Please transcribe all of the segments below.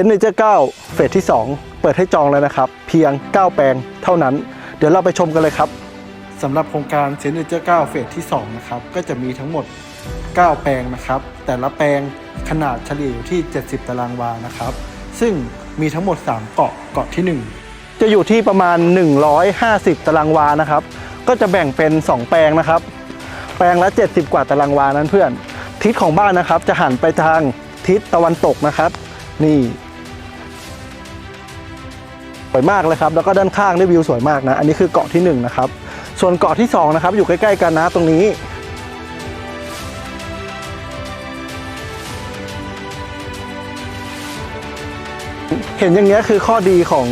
นต์เนเจอร์9เฟสที่ 2 เปิดให้จองแล้วนะครับ เพียง 9 แปลงเท่านั้น เดี๋ยวเราไปชมกันเลยครับสำหรับโครงการเซนต์เนเจอร์9เฟสที่ 2 นะครับ ก็จะมีทั้งหมด 9 แปลงนะครับ แต่ละแปลงขนาดเฉลี่ยอยู่ที่ 70 ตารางวานะครับ ซึ่งมีทั้งหมด 3 เกาะเกาะที่ 1 จะอยู่ที่ประมาณ 150 ตารางวานะครับ ก็จะแบ่งเป็น 2 แปลงนะครับ แปลงละ 70 กว่าตารางวานั้นเพื่อน ทิศของบ้านนะครับจะหันไปทางทิศตะวันตกนะครับ นี่ สวยมากเลยครับ แล้วก็ด้านข้างได้วิวสวยมากนะ อันนี้คือเกาะที่หนึ่งนะครับ ส่วนเกาะที่สองนะครับ อยู่ใกล้ๆกันนะตรงนี้เห็นอย่างเงี้ยคือข้อดีของ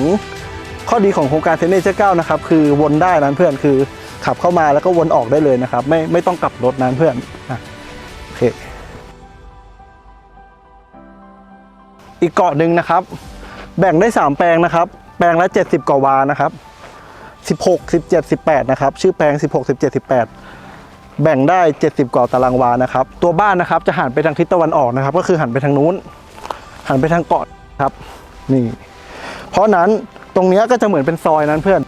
ข้อดีของโครงการเทนเนเจอร์เก้านะครับคือวนได้นั้นเพื่อนคือขับเข้ามาแล้วก็วนออกได้เลยนะครับ ไม่ไม่ต้องกลับรถนั้นเพื่อน อีกเกาะหนึ่งนะครับ แบ่งได้ 3 แปลงนะครับ แปลงละ 70 กว่าวานะครับ 16 17 18 นะครับ ชื่อแปลง 16 17 18 แบ่งได้ 70 กว่าตารางวานะครับ ตัวบ้านนะครับจะหันไปทางทิศตะวันออกนะครับ ก็คือหันไปทางนู้น หันไปทางเกาะครับ นี่ เพราะนั้นตรงนี้ก็จะเหมือนเป็นซอยนั้นเพื่อน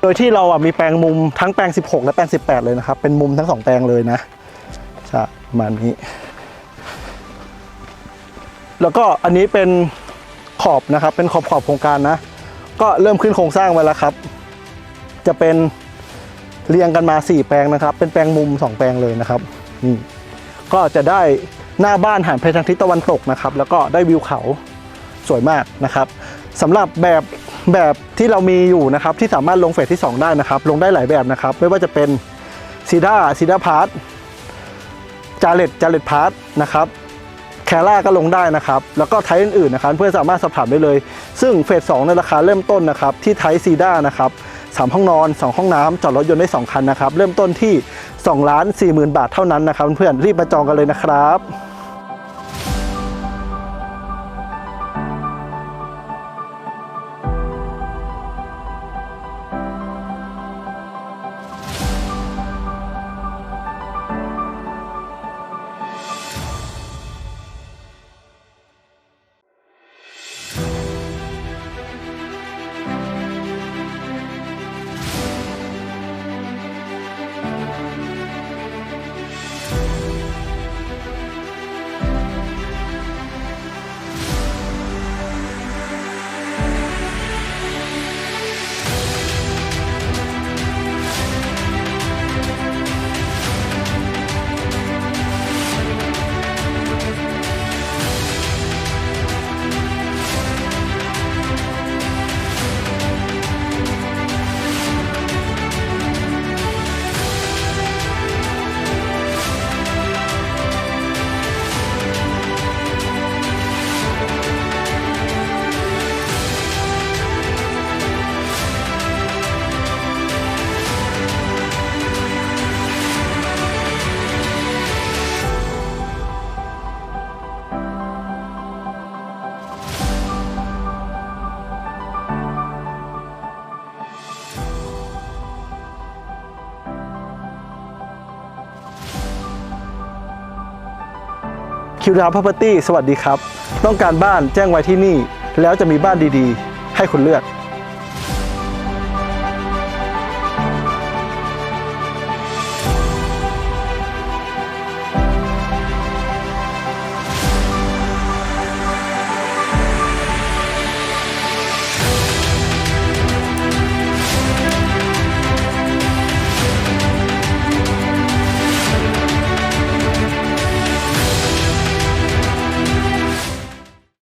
โดยที่เราอะมีแปลงมุมทั้งแปลง 16 และแปลง 18 เลยนะครับ เป็นมุมทั้งสองแปลงเลยนะใช่ประมาณนี้ แล้วก็อันนี้เป็นขอบนะครับ เป็นขอบขอบโครงการนะ ก็เริ่มขึ้นโครงสร้างไว้แล้วครับ จะเป็นเรียงกันมา 4 แปลงนะครับ เป็นแปลงมุม 2 แปลงเลยนะครับนี่ก็จะได้หน้าบ้านหันไปทางทิศตะวันตกนะครับ แล้วก็ได้วิวเขาสวยมากนะครับสำหรับแบบแบบที่เรามีอยู่นะครับ ที่สามารถลงเฟสที่ 2 ได้นะครับ ลงได้หลายแบบนะครับ ไม่ว่าจะเป็นซีด้าซีด้าพาร์ทจาเลตจาเลตพาร์ทนะครับ แคร่าก็ลงได้นะครับ แล้วก็ไทยอื่นๆนะครับเพื่อนสามารถสอบถามได้เลย ซึ่งเฟส2ในราคาเริ่มต้นนะครับที่ไทยซีด้านะครับสามห้องนอน 2 ห้องน้ำจอดรถยนต์ได้ 2 คันนะครับ เริ่มต้นที่2ล้าน4 0,000 บาทเท่านั้นนะครับเพื่อนรีบมาจองกันเลยนะครับ คิวดาวพัพเปอร์ตี้สวัสดีครับ ต้องการบ้านแจ้งไว้ที่นี่ แล้วจะมีบ้านดีๆ ให้คุณเลือก